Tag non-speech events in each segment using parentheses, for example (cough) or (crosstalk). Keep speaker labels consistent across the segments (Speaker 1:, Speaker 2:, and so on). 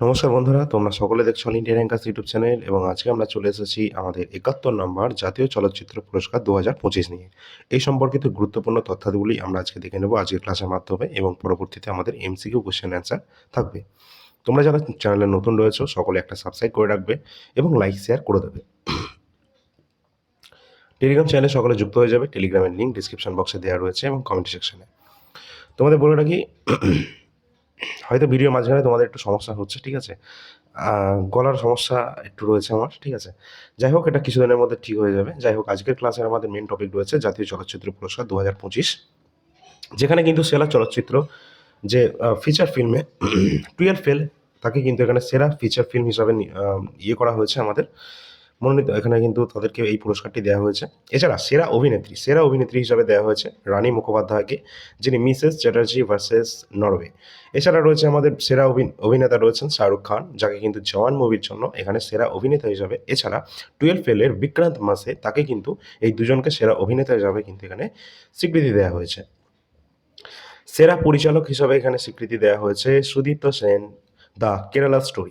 Speaker 1: নমস্কার বন্ধুরা, তোমরা সকলে দেখছ all India rankers YouTube channel এবং আজকে আমরা চলে এসেছি আমাদের একাত্তর নম্বর জাতীয় চলচ্চিত্র পুরস্কার দু হাজার পঁচিশ নিয়ে। এই সম্পর্কিত গুরুত্বপূর্ণ তথ্যাদিগুলি আমরা আজকে দেখে নেব আজকের ক্লাসের মাধ্যমে এবং পরবর্তীতে আমাদের এমসিকিউ কোশ্চেন অ্যান্সার থাকবে। তোমরা যারা চ্যানেলে নতুন রয়েছো, সকলে একটা সাবস্ক্রাইব করে রাখবে এবং লাইক শেয়ার করে দেবে। টেলিগ্রাম চ্যানেলে সকলে যুক্ত হয়ে যাবে টেলিগ্রামের লিঙ্ক ডিসক্রিপশন বক্সে দেওয়া রয়েছে এবং কমেন্ট সেকশনে তোমাদের বলে রাখি হয়তো ভিডিও মাঝখানে তোমাদের একটু সমস্যা হচ্ছে, ঠিক আছে? গলার সমস্যা একটু রয়েছে আমার, ঠিক আছে? যাই হোক, এটা কিছুদিনের মধ্যে ঠিক হয়ে যাবে। যাই হোক, আজকের ক্লাসের আমাদের মেন টপিক রয়েছে জাতীয় চলচ্চিত্র পুরস্কার দু হাজার পঁচিশ। যেখানে কিন্তু সেরা চলচ্চিত্র যে ফিচার ফিল্মে টুয়েলভ ফেল তাকে কিন্তু এখানে সেরা ফিচার ফিল্ম হিসাবে ইয়ে করা হয়েছে আমাদের। মনোনীত। এখানে কিন্তু তাদেরকে এই পুরস্কারটি দেওয়া হয়েছে। এছাড়া সেরা অভিনেত্রী সেরা অভিনেত্রী হিসাবে দেওয়া হয়েছে রানী মুখোপাধ্যায়কে, যিনি মিসেস চ্যাটার্জি ভার্সেস নরওয়ে। এছাড়া রয়েছে আমাদের সেরা অভি- অভিনেতা রয়েছেন শাহরুখ খান, যাকে কিন্তু জওয়ান মুভির জন্য এখানে সেরা অভিনেতা হিসাবে। এছাড়া টুয়েলভ ফেলের বিক্রান্ত মাসে তাকে কিন্তু এই দুজনকে সেরা অভিনেতা হিসাবে কিন্তু এখানে স্বীকৃতি দেওয়া হয়েছে। সেরা পরিচালক হিসাবে এখানে স্বীকৃতি দেওয়া হয়েছে সুদীপ্ত সেন, দ্য কেরালা স্টোরি।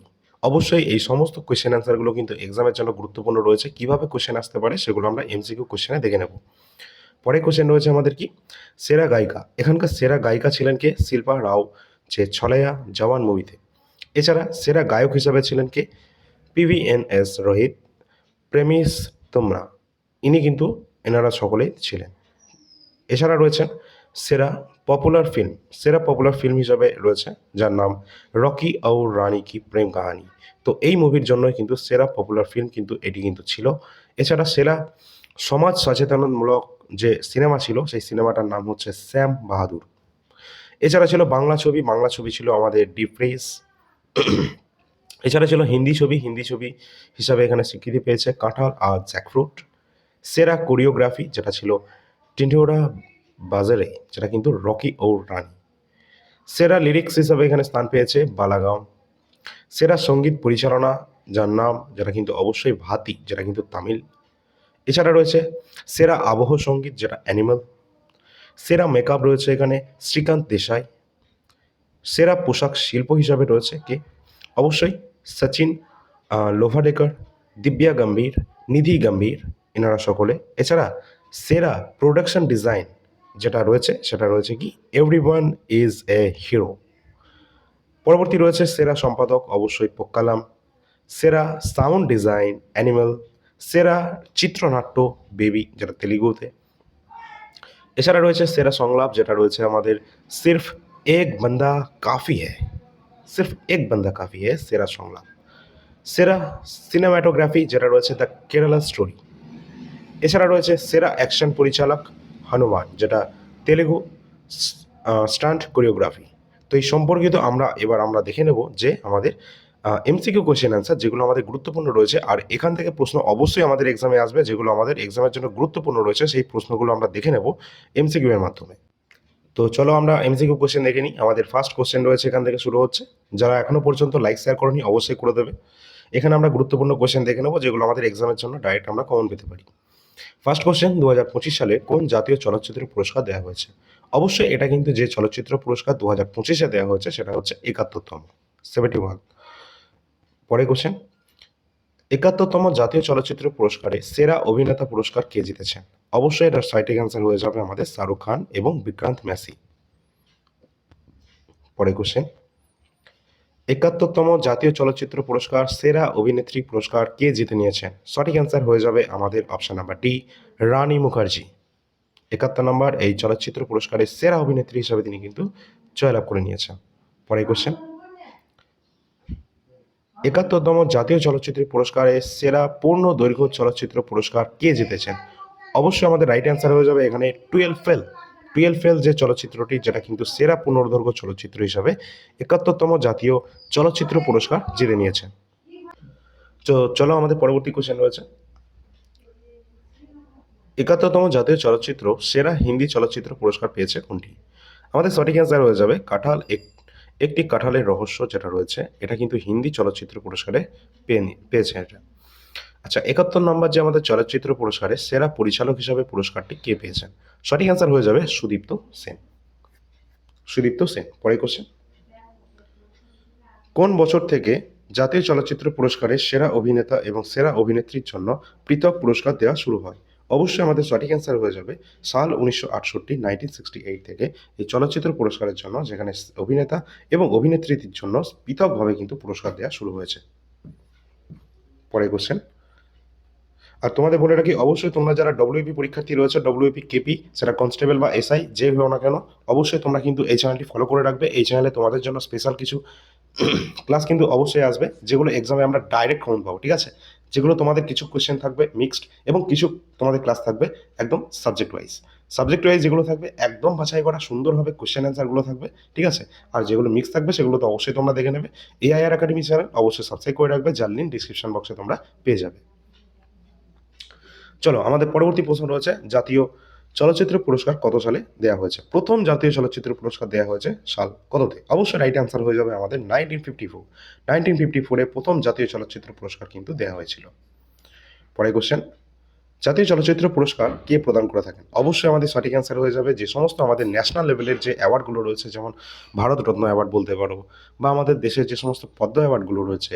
Speaker 1: অবশ্যই এই সমস্ত কোয়েশ্চেন অ্যান্সারগুলো কিন্তু এক্সামের জন্য গুরুত্বপূর্ণ রয়েছে। কীভাবে কোয়েশ্চেন আসতে পারে সেগুলো আমরা এমসিকিউ কোয়েশ্চেনে দেখে নেব। পরে কোয়েশ্চেন রয়েছে আমাদের কি? সেরা গায়িকা। এখানকার সেরা গায়িকা ছিলেন কে? শিল্পা রাও, যে ছলেয়া, জওয়ান মুভিতে। এছাড়া সেরা গায়ক হিসাবে ছিলেন কে? পিভিএনএস রোহিত, প্রেমিস তোমরা। ইনি কিন্তু এনারা সকলেই ছিলেন। এছাড়া রয়েছেন সেরা পপুলার ফিল্ম সেরা পপুলার ফিল্ম হিসাবে রয়েছে, যার নাম রকি और রানী কি প্রেম কাহানি। তো এই মুভির জন্যই কিন্তু সেরা পপুলার ফিল্ম কিন্তু এটি কিন্তু ছিল। এছাড়া সেরা সমাজ সচেতনমূলক যে সিনেমা ছিল, সেই সিনেমাটার নাম হচ্ছে শ্যাম বাহাদুর। এছাড়া ছিল বাংলা ছবি বাংলা ছবি ছিল আমাদের ডিপ্রেস এছাড়া ছিল হিন্দি ছবি হিন্দি ছবি হিসাবে এখানে স্বীকৃতি পেয়েছে কাঁঠাল আর জ্যাকফ্রুট। সেরা কোরিওগ্রাফি যেটা ছিল টিন্ডোরা বাজারে, যেটা কিন্তু রকি ও রানী। সেরা লিরিক্স হিসাবে এখানে স্থান পেয়েছে বালাগাম সেরা সংগীত পরিচালনা, যার নাম, যেটা কিন্তু অবশ্যই ভাতি, যেটা কিন্তু তামিল। এছাড়া রয়েছে সেরা আবহ সংগীত, যেটা অ্যানিমাল সেরা মেকআপ রয়েছে এখানে শ্রীকান্ত দেশাই। সেরা পোশাক শিল্প হিসাবে রয়েছে কে? অবশ্যই সচিন লোভাডেকর, দিব্যা গম্ভীর, নিধি গম্ভীর, এনারা সকলে। এছাড়া সেরা প্রোডাকশন ডিজাইন যেটা রয়েছে, সেটা রয়েছে কি? Everyone is a hero পরবর্তী রয়েছে সেরা সম্পাদক, অবশ্যই পোক্কালাম। সেরা সাউন্ড ডিজাইন অ্যানিমাল সেরা চিত্রনাট্য বেবি যেটা তেলেগুতে। এছাড়া রয়েছে সেরা সংলাপ, যেটা রয়েছে আমাদের সির্ফ এক বান্দা কাফি হ্যায় সির্ফ এক বান্দা কাফি হ্যায় সেরা সংলাপ। সেরা সিনেমাটোগ্রাফি যেটা রয়েছে, দ্য কেরালা স্টোরি এছাড়া রয়েছে সেরা অ্যাকশন পরিচালক হনুমান, যেটা তেলেগু স্টান্ট কোরিওগ্রাফি। তো এই সম্পর্কিত আমরা, এবার আমরা দেখে নেব যে আমাদের এমসিকিউ কোশ্চেন অ্যান্সার, যেগুলো আমাদের গুরুত্বপূর্ণ রয়েছে, আর এখান থেকে প্রশ্ন অবশ্যই আমাদের এক্সামে আসবে, যেগুলো আমাদের এক্সামের জন্য গুরুত্বপূর্ণ রয়েছে, সেই প্রশ্নগুলো আমরা দেখে নেব এমসিকিউ এর মাধ্যমে। তো চলো আমরা এমসিকিউ কোশ্চেন দেখে নিই, আমাদের ফার্স্ট কোশ্চেন রয়েছে এখান থেকে শুরু হচ্ছে। যারা এখনও পর্যন্ত লাইক শেয়ার করেনি, অবশ্যই করে দেবে। এখানে আমরা গুরুত্বপূর্ণ কোশ্চেন দেখে নেব, যেগুলো আমাদের এক্সামের জন্য ডাইরেক্ট আমরা কমন পেতে পারি। ফার্স্ট কোশ্চেন দু হাজার পঁচিশ সালে কোন জাতীয় চলচ্চিত্র পুরস্কার দেওয়া হয়েছে? অবশ্যই এটা কিন্তু যে চলচ্চিত্র পুরস্কার দু হাজার পঁচিশে দেওয়া হয়েছে, সেটা হচ্ছে একাত্তরতম সেভেন্টি ওয়ান পরে কোশ্চেন একাত্তরতম জাতীয় চলচ্চিত্র পুরস্কারে সেরা অভিনেতা পুরস্কার কে জিতেছেন? অবশ্যই এটার সাইটিক অ্যান্সার হয়ে যাবে আমাদের শাহরুখ খান এবং বিক্রান্ত ম্যাসি। পরে কোশ্চেন একাত্তরতম জাতীয় চলচ্চিত্র পুরস্কার, সেরা অভিনেত্রী পুরস্কার কে জিতে নিয়েছেন? সঠিক অ্যান্সার হয়ে যাবে আমাদের option number D Rani Mukherjee. একাত্তর নম্বর, এই চলচ্চিত্র পুরস্কারের সেরা অভিনেত্রী হিসাবে তিনি কিন্তু জয়লাভ করে নিয়েছেন। পরে কোশ্চেন একাত্তরতম জাতীয় চলচ্চিত্র পুরস্কারে সেরা পূর্ণ দৈর্ঘ্য চলচ্চিত্র পুরস্কার কে জিতেছেন? অবশ্যই আমাদের রাইট অ্যান্সার হয়ে যাবে এখানে টুয়েলভ ফেল। টুয়েলভ ফেল যে চলচ্চিত্রটি, যেটা কিন্তু সেরা পূর্ণদৈর্ঘ্য চলচ্চিত্র হিসাবে একাত্তরতম জাতীয় চলচ্চিত্র পুরস্কার জিতে নিয়েছে। তো চলো আমাদের পরবর্তী কোশ্চেন রয়েছে। একাত্তরতম জাতীয় চলচ্চিত্র, সেরা হিন্দি চলচ্চিত্র পুরস্কার পেয়েছে কোনটি? আমাদের সঠিক অ্যান্সার হয়ে যাবে কাঁঠাল এক, একটি কাঁঠালের রহস্য যেটা রয়েছে, এটা কিন্তু হিন্দি চলচ্চিত্র পুরস্কারে পেয়ে পেয়েছে এটা। আচ্ছা একাত্তর নম্বর যে আমাদের চলচ্চিত্র পুরস্কারে সেরা পরিচালক হিসাবে পুরস্কারটি কে পেয়েছেন? সঠিক অ্যান্সার হয়ে যাবে সুদীপ্ত সেন। সুদীপ্ত সেন পরে কোশ্চেন কোন বছর থেকে জাতীয় চলচ্চিত্র পুরস্কারে সেরা অভিনেতা এবং সেরা অভিনেত্রীর জন্য পৃথক পুরস্কার দেওয়া শুরু হয়? অবশ্যই আমাদের সঠিক অ্যান্সার হয়ে যাবে সাল উনিশশো আটষট্টি নাইনটিন সিক্সটি এইট থেকে এই চলচ্চিত্র পুরস্কারের জন্য, যেখানে অভিনেতা এবং অভিনেত্রীদের জন্য পৃথকভাবে কিন্তু পুরস্কার দেওয়া শুরু হয়েছে। পরে কোশ্চেন আর তোমাদের বলে রাখি, অবশ্যই তোমরা যারা ডব্লিউপি পরীক্ষার্থী রয়েছে ডব্লিউপি কেপি সেটা কনস্টেবল বা এসআই যে হও না কেন, অবশ্যই তোমরা কিন্তু এই চ্যানেলটি ফলো করে রাখবে। এই চ্যানেলে তোমাদের জন্য স্পেশাল কিছু (clears throat) ক্লাস কিন্তু অবশ্যই আসবে, যেগুলো এক্সামে আমরা ডাইরেক্ট কমন পাবো, ঠিক আছে? যেগুলো তোমাদের কিছু কোয়েশ্চেন থাকবে মিক্সড এবং কিছু তোমাদের ক্লাস থাকবে একদম সাবজেক্ট ওয়াইজ সাবজেক্ট ওয়াইজ যেগুলো থাকবে, একদম বাছাই করা সুন্দরভাবে কোয়েশ্চেন অ্যান্সারগুলো থাকবে, ঠিক আছে? আর যেগুলো মিক্স থাকবে, সেগুলো তো অবশ্যই তোমরা দেখে নেবে। এআইআর একাডেমি চ্যানেল অবশ্যই সাবস্ক্রাইব করে রাখবে যার লিঙ্ক ডিসক্রিপশন বক্সে তোমরা পেয়ে যাবে। চলো, আমাদের পরবর্তী প্রশ্ন রয়েছে, জাতীয় চলচ্চিত্র পুরস্কার কত সালে দেওয়া হয়েছে? প্রথম জাতীয় চলচ্চিত্র পুরস্কার দেওয়া হয়েছে সাল কততে? অবশ্যই রাইট অ্যান্সার হয়ে যাবে আমাদের nineteen fifty four nineteen fifty ফোরে প্রথম জাতীয় চলচ্চিত্র পুরস্কার কিন্তু দেওয়া হয়েছিল। পরে কোশ্চেন জাতীয় চলচ্চিত্র পুরস্কার কে প্রদান করে থাকেন? অবশ্যই আমাদের সঠিক অ্যান্সার হয়ে যাবে যে সমস্ত আমাদের ন্যাশনাল লেভেলের যে অ্যাওয়ার্ডগুলো রয়েছে, যেমন ভারতরত্ন অ্যাওয়ার্ড বলতে পারো, বা আমাদের দেশের যে সমস্ত পদ্ম অ্যাওয়ার্ডগুলো রয়েছে,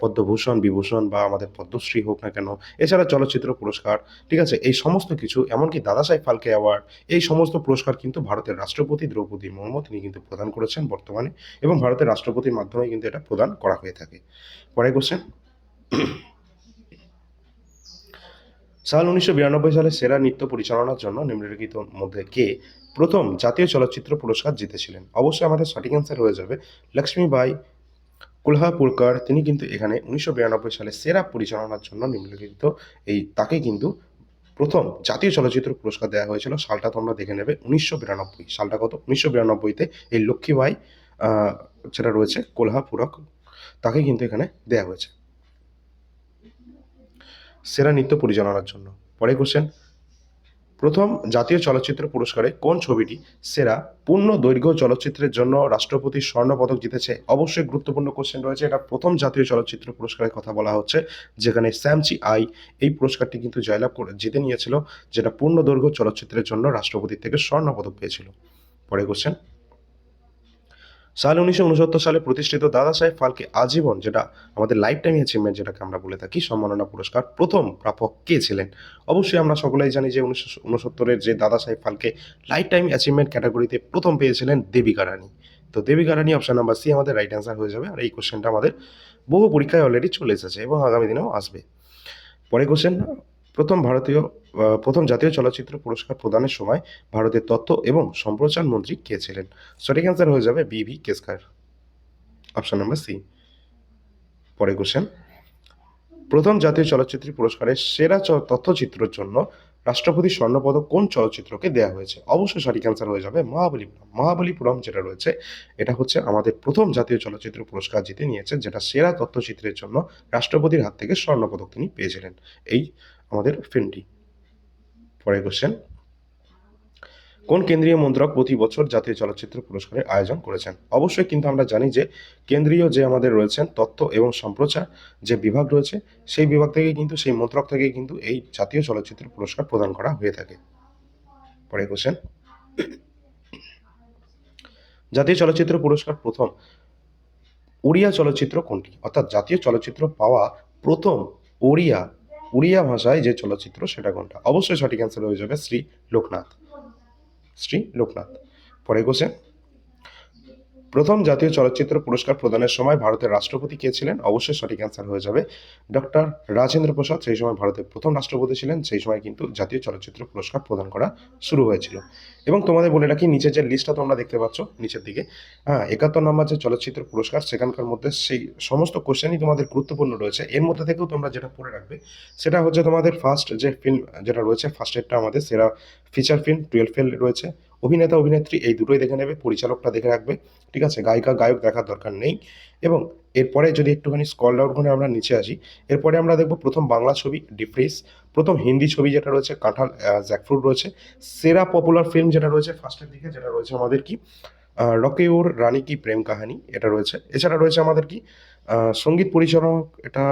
Speaker 1: পদ্মভূষণ, বিভূষণ, বা আমাদের পদ্মশ্রী হোক না কেন, এছাড়া চলচ্চিত্র পুরস্কার, ঠিক আছে? এই সমস্ত কিছু, এমনকি দাদাসাহেব ফালকে অ্যাওয়ার্ড এই সমস্ত পুরস্কার কিন্তু ভারতের রাষ্ট্রপতি দ্রৌপদী মুর্মু তিনি কিন্তু প্রদান করেছেন বর্তমানে, এবং ভারতের রাষ্ট্রপতির মাধ্যমে কিন্তু এটা প্রদান করা হয়ে থাকে। পরে কোশ্চেন সাল উনিশশো বিরানব্বই সালে সেরা নৃত্য পরিচালনার জন্য নিম্নলিখিত মধ্যে কে প্রথম জাতীয় চলচ্চিত্র পুরস্কার জিতেছিলেন? অবশ্যই আমাদের সঠিক অ্যান্সার হয়ে যাবে। লক্ষ্মীবাই কুলহাপুরকার তিনি কিন্তু এখানে উনিশশো বিরানব্বই সালে সেরা পরিচালনার জন্য নিম্নলিখিত এই তাকে কিন্তু প্রথম জাতীয় চলচ্চিত্র পুরস্কার দেওয়া হয়েছিল। সালটা তোমরা দেখে নেবে, উনিশশো বিরানব্বই। সালটা কত? উনিশশো বিরানব্বইতে এই লক্ষ্মীবাই যেটা রয়েছে কোলহাপুরক তাকে কিন্তু এখানে দেওয়া হয়েছে। সেরা নৃত্য পরিচালনার জন্য। পরে কোশ্চেন প্রথম জাতীয় চলচ্চিত্র পুরস্কারে কোন ছবিটি সেরা পূর্ণ দৈর্ঘ্য চলচ্চিত্রের জন্য রাষ্ট্রপতির স্বর্ণপদক জিতেছে? অবশ্যই গুরুত্বপূর্ণ কোশ্চেন রয়েছে। এটা প্রথম জাতীয় চলচ্চিত্র পুরস্কারের কথা বলা হচ্ছে, যেখানে স্যামচি আই এই পুরস্কারটি কিন্তু জয়লাভ করে জিতে নিয়েছিল, যেটা পূর্ণ দৈর্ঘ্য চলচ্চিত্রের জন্য রাষ্ট্রপতির থেকে স্বর্ণপদক পেয়েছিল। পরে কোশ্চেন সাল উনিশশো উনসত্তর সালে প্রতিষ্ঠিত দাদা সাহেব ফালকে আজীবন যেটা আমাদের লাইফ টাইম অ্যাচিভমেন্ট যেটাকে আমরা বলে থাকি, সম্মাননা পুরস্কার, প্রথম প্রাপক কে ছিলেন? অবশ্যই আমরা সকলেই জানি যে উনিশশো উনসত্তরের যে দাদা সাহেব ফালকে লাইফ টাইম অ্যাচিভমেন্ট ক্যাটাগরিতে প্রথম পেয়েছিলেন দেবিকা রানী। তো Devika Rani option number C আমাদের রাইট অ্যান্সার হয়ে যাবে আর এই কোশ্চেনটা আমাদের বহু পরীক্ষায় অলরেডি চলে এসেছে এবং আগামী দিনেও আসবে। পরে কোশ্চেন প্রথম ভারতীয় প্রথম জাতীয় চলচ্চিত্র পুরস্কার প্রদানের সময় ভারতের তথ্য এবং সম্প্রচার মন্ত্রী কে ছিলেন? সঠিক অ্যান্সার হয়ে যাবে B V Keskar. Option number C পরে কোশ্চেন প্রথম জাতীয় চলচ্চিত্র পুরস্কারের সেরা তথ্যচিত্রের জন্য রাষ্ট্রপতি স্বর্ণপদক কোন চলচ্চিত্রকে দেওয়া হয়েছে? অবশ্যই সঠিক অ্যান্সার হয়ে যাবে মহাবলীপুরম। মহাবলীপুরম যেটা রয়েছে, এটা হচ্ছে আমাদের প্রথম জাতীয় চলচ্চিত্র পুরস্কার জিতে নিয়েছে যেটা সেরা তথ্যচিত্রের জন্য রাষ্ট্রপতির হাত থেকে স্বর্ণপদক তিনি পেয়েছিলেন। এই আমাদের ফিল্মটি পরে কোশ্চেন কোন কেন্দ্রীয় মন্ত্রক প্রতি বছর জাতীয় চলচ্চিত্র পুরস্কারের আয়োজন করেছেন? অবশ্যই কিন্তু আমরা জানি যে কেন্দ্রীয় যে আমাদের রয়েছেন, তথ্য এবং সম্প্রচার যে বিভাগ রয়েছে, সেই বিভাগ থেকে কিন্তু, সেই মন্ত্রক থেকে কিন্তু এই জাতীয় চলচ্চিত্র পুরস্কার প্রদান করা হয়ে থাকে। পরে কোশ্চেন জাতীয় চলচ্চিত্র পুরস্কার প্রথম উড়িয়া চলচ্চিত্র কোনটি? অর্থাৎ জাতীয় চলচ্চিত্র পাওয়া প্রথম ওড়িয়া উড়িয়া ভাষায় যে চলচ্চিত্র সেটা কোনটা? অবশ্যই সঠিক অ্যান্সার হয়ে যাবে শ্রী লোকনাথ। শ্রী লোকনাথ। পরে কোশ্চেন প্রথম জাতীয় চলচ্চিত্র পুরস্কার প্রদানের সময় ভারতের রাষ্ট্রপতি কে ছিলেন? অবশ্যই সঠিক অ্যান্সার হয়ে যাবে। ডক্টর রাজেন্দ্র প্রসাদ, সেই সময় ভারতের প্রথম রাষ্ট্রপতি ছিলেন, সেই সময় কিন্তু জাতীয় চলচ্চিত্র পুরস্কার প্রদান করা শুরু হয়েছিল। এবং তোমাদের বলে রাখি, নিচের যে লিস্টটা তোমরা দেখতে পাচ্ছ, নিচের দিকে হ্যাঁ একাত্তর নম্বর যে চলচ্চিত্র পুরস্কার, সেখানকার মধ্যে সেই সমস্ত কোশ্চেনই তোমাদের গুরুত্বপূর্ণ রয়েছে। এর মধ্যে থেকেও তোমরা যেটা পড়ে রাখবে, সেটা হচ্ছে তোমাদের ফার্স্ট যে ফিল্ম যেটা রয়েছে ফার্স্ট এডটা আমাদের সেরা ফিচার ফিল্ম টুয়েলভ ফেল রয়েছে। অভিনেতা, অভিনেত্রী এই দুটোই দেখে নেবে, পরিচালকটা দেখে রাখবে, ঠিক আছে? গায়িকা, গায়ক দেখার দরকার নেই। এবং এরপরে যদি একটুখানি স্কল ডাউন করে আমরা নিচে আসি, এরপরে আমরা দেখব প্রথম বাংলা ছবি ডিফ্রেস প্রথম হিন্দি ছবি যেটা রয়েছে, কাঁঠাল জ্যাকফ্রুট রয়েছে, সেরা পপুলার ফিল্ম যেটা রয়েছে ফার্স্টের দিকে যেটা রয়েছে আমাদের কি? রকে ওর রানী কি প্রেম কাহানি এটা রয়েছে। এছাড়া রয়েছে আমাদের কি? সংগীত পরিচালক এটা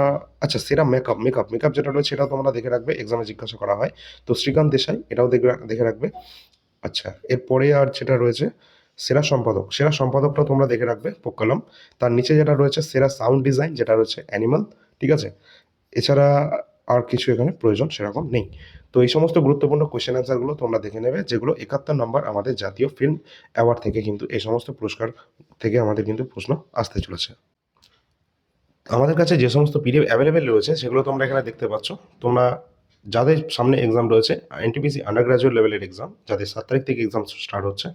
Speaker 1: আচ্ছা সেরা মেকআপ মেকআপ মেকআপ যেটা রয়েছে এটাও তোমরা দেখে রাখবে এক্সামে জিজ্ঞাসা করা হয়। তো শ্রীকান্ত দেশাই এটাও দেখে দেখে রাখবে। আচ্ছা এরপরে আর যেটা রয়েছে, সেরা সম্পাদক। সেরা সম্পাদকটা তোমরা দেখে রাখবে, পোক্কালাম। তার নিচে যেটা রয়েছে, সেরা সাউন্ড ডিজাইন যেটা রয়েছে অ্যানিমাল ঠিক আছে? এছাড়া আর কিছু এখানে প্রয়োজন সেরকম নেই। তো এই সমস্ত গুরুত্বপূর্ণ কোয়েশ্চেন অ্যান্সারগুলো তোমরা দেখে নেবে, যেগুলো একাত্তর নম্বর আমাদের জাতীয় ফিল্ম অ্যাওয়ার্ড থেকে কিন্তু, এই সমস্ত পুরস্কার থেকে আমাদের কিন্তু প্রশ্ন আসতে চলেছে। আমাদের কাছে যে সমস্ত পিডিএফ অ্যাভেলেবেল রয়েছে, সেগুলো তোমরা এখানে দেখতে পাচ্ছ। তোমরা যাদের সামনে এক্সাম রয়েছে এনটিপিসি আন্ডার গ্রাজুয়েট লেভেলের এক্সাম যাদের সাত তারিখ থেকে এক্সাম স্টার্ট হচ্ছে,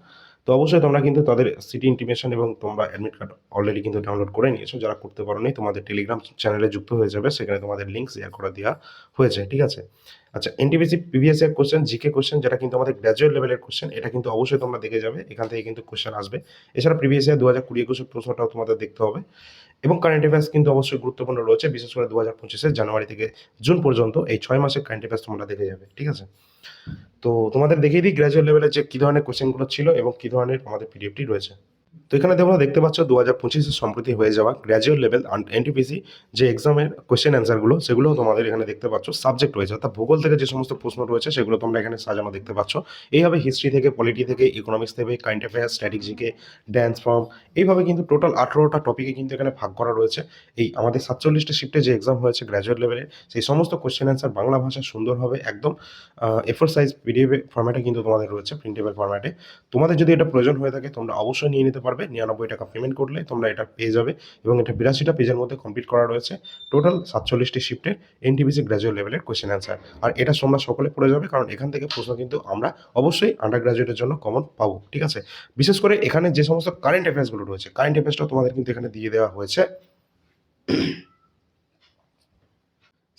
Speaker 1: তো অবশ্যই তোমরা কিন্তু তাদের সিটি ইন্টিমেশন এবং তোমরা অ্যাডমিট কার্ড অলরেডি কিন্তু ডাউনলোড করে নিয়েছো। যারা করতে পারো তোমাদের টেলিগ্রাম চ্যানেলে যুক্ত হয়ে যাবে, সেখানে তোমাদের লিঙ্ক শেয়ার করে দেওয়া হয়েছে, ঠিক আছে? আচ্ছা NTPC previous year question GK question যেটা কিন্তু আমাদের গ্র্যাজুয়েট লেভেলের কোশ্চেন এটা কিন্তু অবশ্যই তোমরা দেখে যাবে। এখান থেকে কিন্তু কোশ্চেন আসবে। এছাড়া প্রিভিয়াস ইয়ার দু হাজার কুড়ি একুশের প্রশ্নটাও তোমাদের দেখতে হবে। এবং কারেন্ট অ্যাফেয়ার্স কিন্তু অবশ্যই গুরুত্বপূর্ণ রয়েছে, বিশেষ করে দু হাজার পঁচিশের জানুয়ারি থেকে জুন পর্যন্ত। এই ছয় মাসের কারেন্ট অ্যাফেয়ার্স তোমরা দেখে যাবে, ঠিক আছে? তো তোমাদের দেখিয়ে দিই গ্র্যাজুয়েট লেভেলের যে কী ধরনের কোশ্চেনগুলো ছিল এবং কী ধরনের আমাদের পিডিএফটি রয়েছে। তো এখানে তোমরা দেখতে পাচ্ছ দু হাজার পঁচিশে সম্প্রতি হয়ে যাওয়া গ্র্যাজুয়েট লেভেল এনটিপিসি যে এক্সামের কোশ্চেন অ্যান্সারগুলো সেগুলো তোমাদের এখানে দেখতে পাচ্ছ। সাবজেক্ট রয়েছে, অর্থাৎ ভূগোল থেকে যে সমস্ত প্রশ্ন রয়েছে, সেগুলো তোমরা এখানে সাজানো দেখতে পাচ্ছ। এইভাবে হিস্ট্রি থেকে পলিটি থেকে ইকোনমিক্স থেকে কারেন্ট অ্যাফেয়ার্স স্ট্র্যাটেজিকে ড্যান্স ফর্ম এইভাবে কিন্তু টোটাল আঠেরোটা টপিকে কিন্তু এখানে ভাগ করা রয়েছে। এই আমাদের সাতচল্লিশটা শিফটে যে এক্সাম হয়েছে গ্র্যাজুয়েট লেভেলে সেই সমস্ত কোয়েশ্চেন অ্যান্সার বাংলা ভাষায় সুন্দরভাবে একদম এফোর সাইজ পিডিএফ ফরম্যাটে কিন্তু তোমাদের রয়েছে প্রিন্টেবল ফরম্যাটে তোমাদের যদি এটা প্রয়োজন হয়ে থাকে, তোমরা অবশ্যই নিয়ে নিতে পারবে। নিরানব্বই টাকা পেমেন্ট করলে তোমরা এটা পেয়ে যাবে এবং এটা বিরাশিটা পেজের মধ্যে কমপ্লিট করা রয়েছে। টোটাল সাতচল্লিশটি শিফটের এনটিবিসি গ্র্যাজুয়েট লেভেলের কোয়েশ্চেন অ্যান্সার আর এটা তোমরা সকলে পড়ে যাবে, কারণ এখান থেকে প্রশ্ন কিন্তু আমরা অবশ্যই আন্ডার গ্র্যাজুয়েটের জন্য কমন পাবো, ঠিক আছে? বিশেষ করে এখানে যে সমস্ত কারেন্ট অ্যাফেয়ার্সগুলো রয়েছে কারেন্ট অ্যাফেয়ার্সটা তোমাদের কিন্তু এখানে দিয়ে দেওয়া হয়েছে।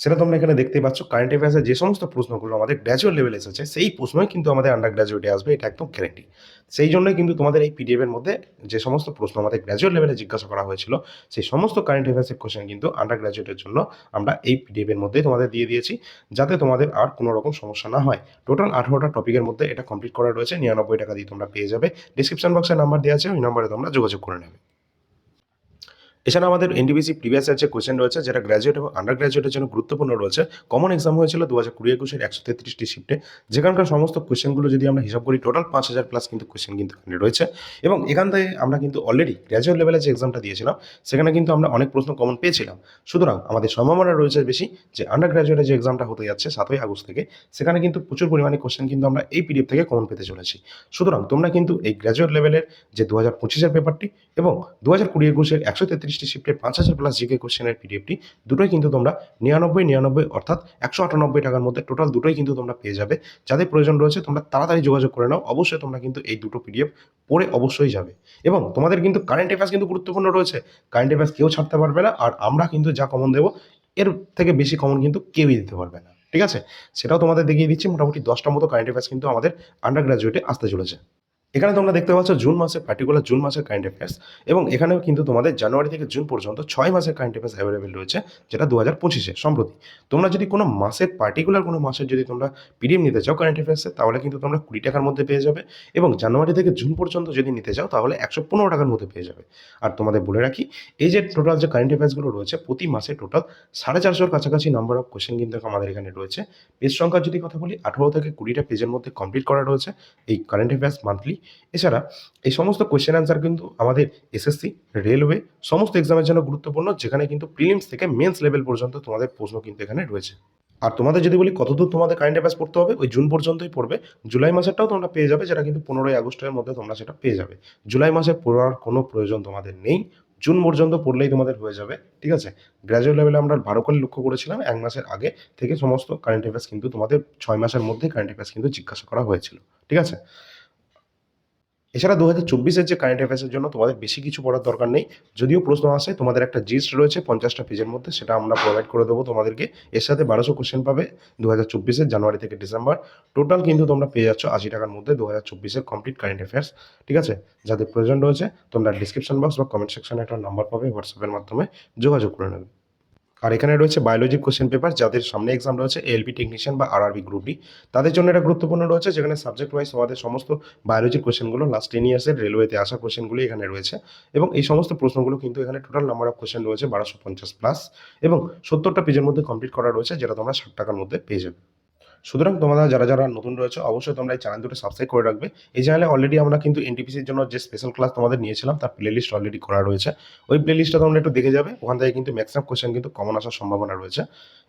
Speaker 1: সেটা তোমরা এখানে দেখতে পাচ্ছ। কারেন্ট অ্যাফেয়ার্সের যে সমস্ত প্রশ্নগুলো আমাদের গ্র্যাজুয়েট লেভেলে এসেছে, সেই প্রশ্নই কিন্তু আমাদের আন্ডার গ্র্যাজুয়েটে আসবে, এটা একদম গ্যারেন্টি সেই জন্যই কিন্তু তোমাদের এই পিডিএফের মধ্যে যে সমস্ত প্রশ্ন আমাদের গ্র্যাজুয়েট লেভেলে জিজ্ঞাসা করা হয়েছিল, সেই সমস্ত কারেন্ট অ্যাফেয়ার্সের কোশ্চেন কিন্তু আন্ডার গ্র্যাজুয়েটের জন্য আমরা এই পিডিএফ এর মধ্যেই তোমাদের দিয়ে দিয়েছি, যাতে তোমাদের আর কোনো রকম সমস্যা না হয়। টোটাল আঠারোটা টপিকের মধ্যে এটা কমপ্লিট করা রয়েছে, নিরানব্বই টাকা দিয়ে তোমরা পেয়ে যাবে। ডিসক্রিপশন বক্সে নাম্বার দেওয়া আছে, ওই নাম্বারে তোমরা যোগাযোগ করে নেবে। এছাড়া আমাদের এনডিবিসি প্রিভিয়াস যে কোশ্চেন রয়েছে, যেটা গ্র্যাজুয়েট এবং আন্ডার গ্র্যাজুয়েটের জন্য গুরুত্বপূর্ণ রয়েছে কমন এক্সাম হয়েছিল দু হাজার কুড়ি একুশের একশো তেত্রিশটি শিফটে যেখানকার সমস্ত কোশ্চেনগুলো যদি আমরা হিসাব করি টোটাল পাঁচ হাজার প্লাস কিন্তু কোশ্চেন কিন্তু এখানে রয়েছে। এবং এখান থেকে আমরা কিন্তু অলরেডি গ্র্যাজুয়েট লেভেলে যে এক্সামটা দিয়েছিলাম, সেখানে কিন্তু আমরা অনেক প্রশ্ন কমন পেয়েছিলাম। সুতরাং আমাদের সম্ভাবনা রয়েছে বেশি যে আন্ডার গ্র্যাজুয়েটের যে এক্সামটা হতে যাচ্ছে সাতই আগস্ট থেকে, সেখানে কিন্তু প্রচুর পরিমাণে কোশ্চেন কিন্তু আমরা এই পিডিএফ থেকে কমন পেতে চলেছি। সুতরাং তোমরা কিন্তু এই গ্র্যাজুয়েট লেভেলের যে দু হাজার পঁচিশের পেপারটি এবং দু হাজার কুড়ি একুশের একশো তেত্রিশ তেত্রিশটি শিফটের পাঁচ হাজার প্লাস জিকে কোশ্চেনের পিডিএফটি দুটোই কিন্তু তোমরা নিরানব্বই নিরানব্বই অর্থাৎ একশো আটানব্বই টাকার মধ্যে টোটাল দুটোই কিন্তু তোমরা পেয়ে যাবে। যাদের প্রয়োজন রয়েছে তোমরা তাড়াতাড়ি যোগাযোগ করে নাও, অবশ্যই তোমরা কিন্তু এই দুটো পিডিএফ পড়ে অবশ্যই যাবে। এবং তোমাদের কিন্তু কারেন্ট অ্যাফেয়ার্স কিন্তু গুরুত্বপূর্ণ রয়েছে। কারেন্ট অ্যাফেয়ার্স কেউ ছাড়তে পারবে না, আর আমরা কিন্তু যা কমন দেবো, এর থেকে বেশি কমন কিন্তু কেউই দিতে পারবে না। ঠিক আছে? সেটাও তোমাদের দেখিয়ে দিচ্ছি। মোটামুটি দশটা মতো কারেন্ট অ্যাফেয়ার্স কিন্তু আমাদের আন্ডার গ্রাজুয়েটে আসতে চলেছে। এখানে তোমরা দেখতে পাচ্ছ জুন মাসে পার্টিকুলার জুন মাসের কারেন্ট অ্যাফেয়ার্স এবং এখানেও কিন্তু তোমাদের জানুয়ারি থেকে জুন পর্যন্ত ছয় মাসের কারেন্ট অ্যাফেয়ার্স অ্যাভেলেবেল রয়েছে, যেটা দু হাজার পঁচিশে সম্প্রতি। তোমরা যদি কোনো মাসের পার্টিকুলার কোনো মাসের যদি তোমরা পিডিএম নিতে চাও কারেন্ট অ্যাফেয়ার্সে তাহলে কিন্তু তোমরা কুড়ি টাকার মধ্যে পেয়ে যাবে এবং জানুয়ারি থেকে জুন পর্যন্ত যদি নিতে চাও, তাহলে একশো পনেরো টাকার মধ্যে পেয়ে যাবে। আর তোমাদের বলে রাখি, এই যে টোটাল যে কারেন্ট অ্যাফেয়ার্সগুলো রয়েছে, প্রতি মাসে টোটাল সাড়ে চারশোর কাছাকাছি নাম্বার অফ কোশ্চেন কিন্তু আমাদের এখানে রয়েছে। পেজ সংখ্যার যদি কথা বলি, আঠারো থেকে কুড়িটা পেজের মধ্যে কমপ্লিট করা রয়েছে। এই কারেন্ট অ্যাফেয়ার্স মান্থলি এছাড়া এই সমস্ত কোয়েশ্চেন অ্যান্সার কিন্তু আমাদের এসএসসি রেলওয়ে সমস্ত এক্সামের জন্য গুরুত্বপূর্ণ, যেখানে কিন্তু প্রিলিমস থেকে মেন্স লেভেল পর্যন্ত তোমাদের প্রশ্ন কিন্তু এখানে রয়েছে। আর তোমাদের যদি বলি কতদূর তোমাদের কারেন্ট অ্যাফেয়ার্স পড়তে হবে, ওই জুন পর্যন্তই পড়বে। জুলাই মাসেরটাও তোমরা পেয়ে যাবে, যেটা কিন্তু পনেরোই আগস্টের মধ্যে তোমরা সেটা পেয়ে যাবে। জুলাই মাসে পড়ার কোনো প্রয়োজন তোমাদের নেই। জুন পর্যন্ত পড়লেই তোমাদের হয়ে যাবে, ঠিক আছে? গ্র্যাজুয়েট লেভেলে আমরা বারো কালে লক্ষ্য করেছিলাম, এক মাসের আগে থেকে সমস্ত কারেন্ট অ্যাফেয়ার্স কিন্তু তোমাদের ছয় মাসের মধ্যে কারেন্ট অ্যাফেয়ার্স কিন্তু জিজ্ঞাসা করা হয়েছিল, ঠিক আছে? এছাড়া দু হাজার চব্বিশের যে কারেন্ট অ্যাফেয়ার্সের জন্য তোমাদের বেশি কিছু পড়ার দরকার নেই। যদিও প্রশ্ন আসে, তোমাদের একটা জিস্ট রয়েছে পঞ্চাশটা পেজের মধ্যে, সেটা আমরা প্রোভাইড করে দেবো তোমাদেরকে। এর সাথে বারোশো কোশ্চেন পাবে দু হাজার চব্বিশের জানুয়ারি থেকে ডিসেম্বর। টোটাল কিন্তু তোমরা পেয়ে যাচ্ছ আশি টাকার মধ্যে দু হাজার চব্বিশের কমপ্লিট কারেন্ট অ্যাফেয়ার্স ঠিক আছে? যাদের প্রয়োজন রয়েছে তোমরা ডিসক্রিপশন বক্স বা কমেন্ট সেকশনে একটা নাম্বার পাবে হোয়াটসঅ্যাপের মাধ্যমে যোগাযোগ করে নেবে। আর এখানে রয়েছে বায়োলজি কোশ্চেন পেপার যাদের সামনে এক্সাম রয়েছে এলপি টেকনিশিয়ান বা আরআরবি গ্রুপ ডি তাদের জন্য এটা গুরুত্বপূর্ণ রয়েছে, যেখানে সাবজেক্ট ওয়াইজ আমাদের সমস্ত বায়োলজি কোশ্চেনগুলো লাস্ট টেন ইয়ার্সের রেলওয়েতে আসা কোশ্চেনগুলো এখানে রয়েছে। এবং এই সমস্ত প্রশ্নগুলো কিন্তু এখানে টোটাল নাম্বার অফ কোশ্চেন রয়েছে, বারোশো পঞ্চাশ প্লাস এবং সত্তরটা পেজের মধ্যে কমপ্লিট করা রয়েছে, যেটা তোমরা ষাট টাকার মধ্যে পেয়ে যাবে। সুতরাং তোমরা যারা যারা নতুন রয়েছে, অবশ্যই তোমরা এই চ্যানেল দুটো সাবস্ক্রাইব করে রাখবে। এই চ্যানেলে অলরেডি আমরা কিন্তু এনটিপিসির জন্য যে স্পেশাল ক্লাস তোমাদের নিয়েছিলাম, তার প্লেলিস্ট অলরেডি করা রয়েছে। ওই প্লে লিস্টটা তোমরা একটু দেখে যাবে, ওখান থেকে কিন্তু ম্যাক্সিমাম কোশ্চেন কিন্তু কমন আসার সম্ভাবনা রয়েছে।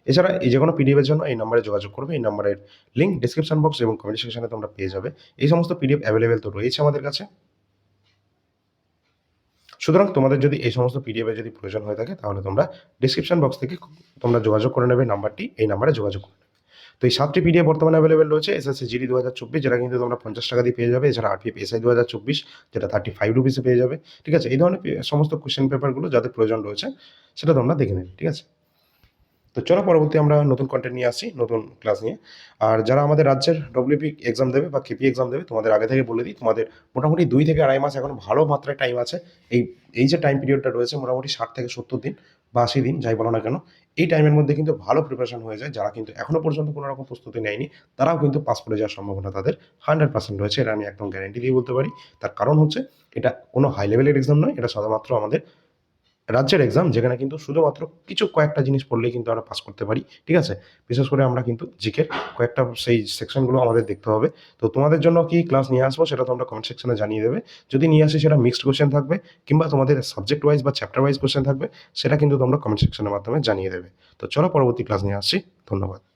Speaker 1: এছাড়া এই যে কোনো পিডিএফের জন্য এই নম্বরে যোগাযোগ করবে, এই নম্বরের লিঙ্ক ডিসক্রিপশন বক্স এবং কমেন্ট সেকশনে তোমরা পেয়ে যাবে। এই সমস্ত পিডিএফ অ্যাভেলেবেল তো রয়েছে আমাদের কাছে। সুতরাং তোমাদের যদি এই সমস্ত পিডিএফের যদি প্রয়োজন হয়ে থাকে, তাহলে তোমরা ডিসক্রিপশন বক্স থেকে তোমরা যোগাযোগ করে নেবে নাম্বারটি এই নাম্বারে যোগাযোগ তো এই সাতটি পিডিএফ বর্তমানে অ্যাভেলেবেল রয়েছে এসএসসি জিডি দু হাজার চব্বিশ, যেটা কিন্তু তোমরা পঞ্চাশ টাকা দিয়ে পেয়ে যাবে, এছাড়া আরপিএফ এসআই দু হাজার চব্বিশ, যেটা থার্টি ফাইভ রুপিসে পেয়ে যাবে, ঠিক আছে? এই ধরনের সমস্ত কোশ্চেন পেপারগুলো যাদের প্রয়োজন রয়েছে, সেটা তোমরা দেখে নেবে, ঠিক আছে? তো চলো পরবর্তী আমরা নতুন কন্টেন্ট নিয়ে আসি, নতুন ক্লাস নিয়ে। আর যারা আমাদের রাজ্যের ডব্লিউপি এক্সাম দেবে বা কেপি এক্সাম দেবে, তোমাদের আগে থেকে বলে দিই, তোমাদের মোটামুটি দুই থেকে আড়াই মাস এখন ভালো মাত্রায় টাইম আছে। এই এই যে টাইম পিরিয়ডটা রয়েছে, মোটামুটি ষাট থেকে সত্তর দিন বা আশি দিন, যাই বলো না কেন, এই টাইমের মধ্যে কিন্তু ভালো প্রিপারেশন হয়ে যায়, যারা কিন্তু এখনও পর্যন্ত কোনো রকম প্রস্তুতি নেয়নি, তারাও কিন্তু পাস করে যাওয়ার সম্ভাবনা তাদের হান্ড্রেড পার্সেন্ট রয়েছে, এটা আমি একদম গ্যারেন্টি দিয়ে বলতে পারি। তার কারণ হচ্ছে, এটা কোনো হাই লেভেলের এক্সাম নয়, এটা শুধুমাত্র আমাদের রাজ্যের এক্সাম যেখানে কিন্তু শুধুমাত্র কিছু কয়েকটা জিনিস পড়লেই কিন্তু আমরা পাস করতে পারি, ঠিক আছে? বিশেষ করে আমরা কিন্তু জিকের কয়েকটা সেই সেকশনগুলো আমাদের দেখতে হবে। তো তোমাদের জন্য কি ক্লাস নিয়ে আসব সেটা তোমরা কমেন্ট সেকশনে জানিয়ে দেবে। যদি নিয়ে আসি সেটা মিক্সড কোয়েশ্চেন থাকবে কিংবা তোমাদের সাবজেক্ট ওয়াইজ বা চ্যাপ্টার ওয়াইজ কোয়েশ্চেন থাকবে, সেটা কিন্তু তোমরা কমেন্ট সেকশনের মাধ্যমে জানিয়ে দেবে। তো চলো পরবর্তী ক্লাস নিয়ে আসছি। ধন্যবাদ।